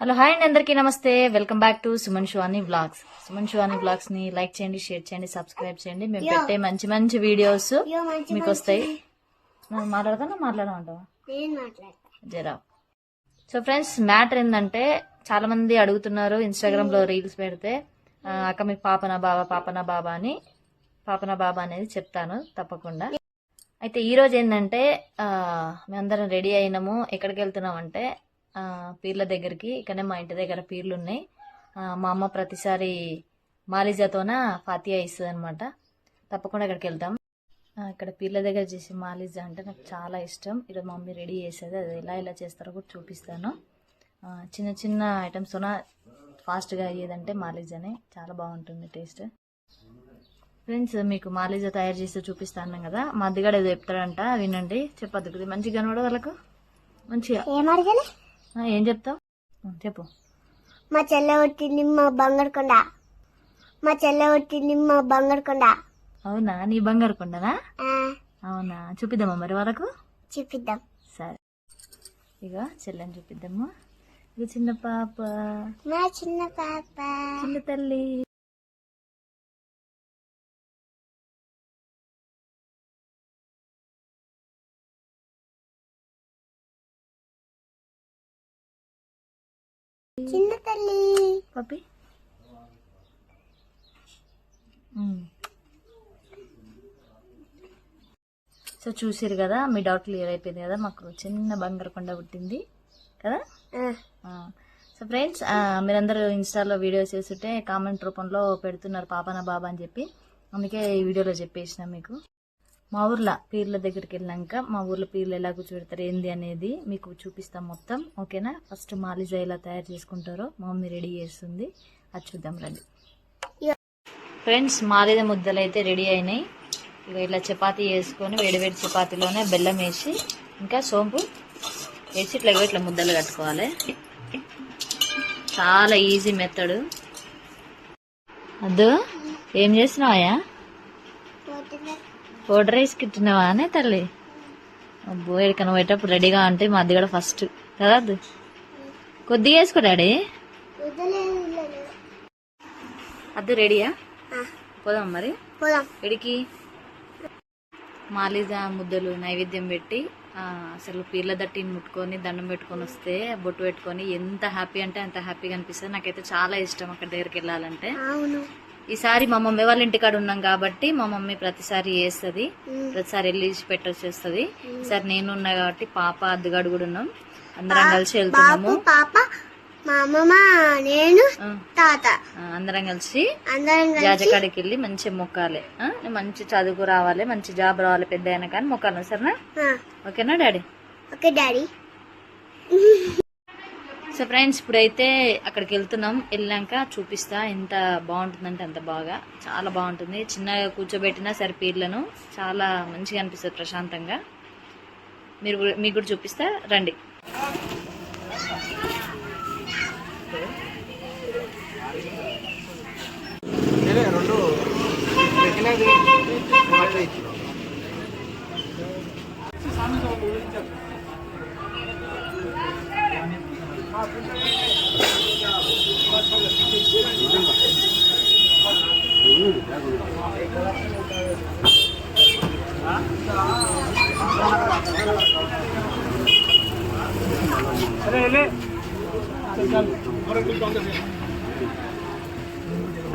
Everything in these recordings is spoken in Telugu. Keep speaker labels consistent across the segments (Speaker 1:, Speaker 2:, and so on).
Speaker 1: హలో హాయ్ అండి అందరికీ నమస్తే. Welcome back to Suman Shivani vlogs Suman Shivani బ్లాగ్స్ని like చేయండి షేర్ చేయండి సబ్స్క్రైబ్ చేయండి. మేము పెట్టే మంచి మంచి వీడియోస్ మీకు వస్తాయి మాట్లాడతానా మాట్లాడమంటావా? జరా. సో ఫ్రెండ్స్ మ్యాటర్ ఏంటంటే చాలా మంది అడుగుతున్నారు ఇన్స్టాగ్రామ్లో రీల్స్ పెడితే అక్క మీకు పాపన బాబా పాపన బాబా అని పాపన బాబా అనేది చెప్తాను తప్పకుండా. అయితే ఈ రోజు ఏంటంటే మేమందరం రెడీ అయినాము. ఎక్కడికి వెళ్తున్నాం అంటే పీర్ల దగ్గరికి. ఇక్కడనే మా ఇంటి దగ్గర పీర్లు ఉన్నాయి మా అమ్మ ప్రతిసారి మాలిజాతోన ఫాతియా ఇస్తుంది అనమాట తప్పకుండా ఇక్కడికి వెళ్తాం. ఇక్కడ పీర్ల దగ్గర చేసే మాలిజా అంటే నాకు చాలా ఇష్టం. ఈరోజు మమ్మీ రెడీ చేసేది. అది ఎలా ఎలా చేస్తారో కూడా చూపిస్తాను. చిన్న చిన్న ఐటమ్స్ ఫాస్ట్గా అయ్యేదంటే మాలిజానే. చాలా బాగుంటుంది టేస్ట్. ఫ్రెండ్స్ మీకు మాలిజా తయారు చేస్తే చూపిస్తాను కదా. మా అద్దెగాడు ఏదో చెప్తాడంట వినండి. చెప్పద్దు మంచిగా కనబడ వాళ్ళకు? మంచిగా.
Speaker 2: ఏం
Speaker 1: చెప్తావు? చెప్పు.
Speaker 2: మా చెల్లె కొట్టింది మా బంగారు కొండ. మా చెల్లె కొట్టింది మా బంగారు కొండ.
Speaker 1: అవునా? నీ బంగారు కొండనా? అవునా? చూపిద్దామా మరి వాళ్ళకు?
Speaker 2: చూపిద్దాం.
Speaker 1: సరే. ఇక చెల్లెని చూపిద్దాము? ఇక చిన్న పాప.
Speaker 2: మా చిన్న పాప.
Speaker 1: చిన్న తల్లి.
Speaker 2: చిన్న తల్లి.
Speaker 1: పప్పి. సో చూసారు కదా మీ డౌట్ క్లియర్ అయిపోయింది కదా మాకు చిన్న బంగారు కొండ పుట్టింది కదా. సో ఫ్రెండ్స్ మీరందరూ ఇన్స్టాలో వీడియోస్ చేస్తుంటే కామెంట్ రూపంలో పెడుతున్నారు పాపన బాబా అని చెప్పి. అందుకే ఈ వీడియోలో చెప్పేసిన మీకు. మా ఊర్లో పీర్ల దగ్గరికి వెళ్ళాక మా ఊర్లో పీర్లు ఎలా కూర్చోబెడతారు ఏంది అనేది మీకు చూపిస్తాం మొత్తం ఓకేనా? ఫస్ట్ మాలిజా ఎలా తయారు చేసుకుంటారో మా మమ్మీ రెడీ చేస్తుంది. అది చూద్దాం రండి. ఫ్రెండ్స్ మాలిద ముద్దలు అయితే రెడీ అయినాయి. ఇక ఇట్లా చపాతీ వేసుకొని వేడివేడి చపాతీలోనే బెల్లం వేసి ఇంకా సోంపు వేసి ఇట్లా ఇట్లా ముద్దలు కట్టుకోవాలి. చాలా ఈజీ మెథడ్. అద్దు ఏం చేసినావా పౌడర్ రైస్ కిట్టినావా అనే తల్లి. అబ్బో ఎక్కడికైనా పోయేటప్పుడు రెడీగా అంటే మా అది కూడా ఫస్ట్. కదా కొద్దిగా వేసుకో డాడీ. అద్దు రెడీయా? పోదాం మరి? ఎడికి? మాలిజా ముద్దలు నైవేద్యం పెట్టి అసలు పీర్ల దట్టిని ముట్టుకొని దండం పెట్టుకొని వస్తే బొట్టు పెట్టుకొని ఎంత హ్యాపీ అంటే అంత హ్యాపీగా అనిపిస్తుంది. నాకైతే చాలా ఇష్టం అక్కడ దగ్గరికి వెళ్ళాలంటే.
Speaker 2: అవును.
Speaker 1: ఈసారి మా మమ్మీ వాళ్ళ ఇంటికాడ ఉన్నాం కాబట్టి మా మమ్మీ ప్రతిసారి చేస్తుంది. ప్రతిసారి వెళ్ళి పెట్టొచ్చేస్తుంది ఈసారి నేను ఉన్నా కాబట్టి పాప అద్దగాడు కూడా ఉన్నాం. అందరం కలిసి వెళ్తున్నాము.
Speaker 2: పాప మా అమ్మమ్మ నేను తాత.
Speaker 1: అందరం కలిసి జాజకాడికి వెళ్ళి మంచిగా మొక్కాలి? మంచి చదువు రావాలి మంచి జాబ్ రావాలి పెద్ద అయినా కానీ మొక్కాలి సరేనా? ఓకేనా daddy?
Speaker 2: Okay daddy.
Speaker 1: So friends ఇప్పుడైతే అక్కడికి వెళ్తున్నాం. వెళ్ళాక చూపిస్తా ఎంత బాగుంటుందంటే అంత బాగా. చాలా బాగుంటుంది. చిన్నగా కూర్చోబెట్టినా సరే పీర్లను చాలా మంచిగా అనిపిస్తుంది ప్రశాంతంగా. మీరు కూడా- మీకు కూడా చూపిస్తా. రండి.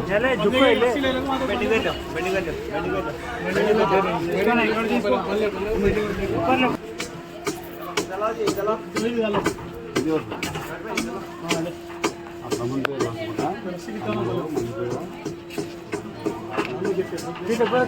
Speaker 3: జలే జుక్కు వెళ్ళి బెడ్డి వెళ్ళాం బెడ్డి వెళ్ళాం బెడ్డి వెళ్ళాం బెడ్డి వెళ్ళాం చెప్పారు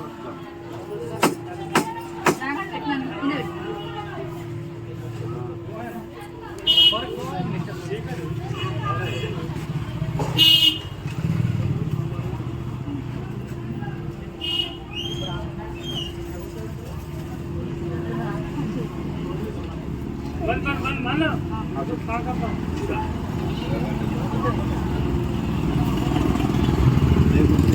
Speaker 3: లేకుంటే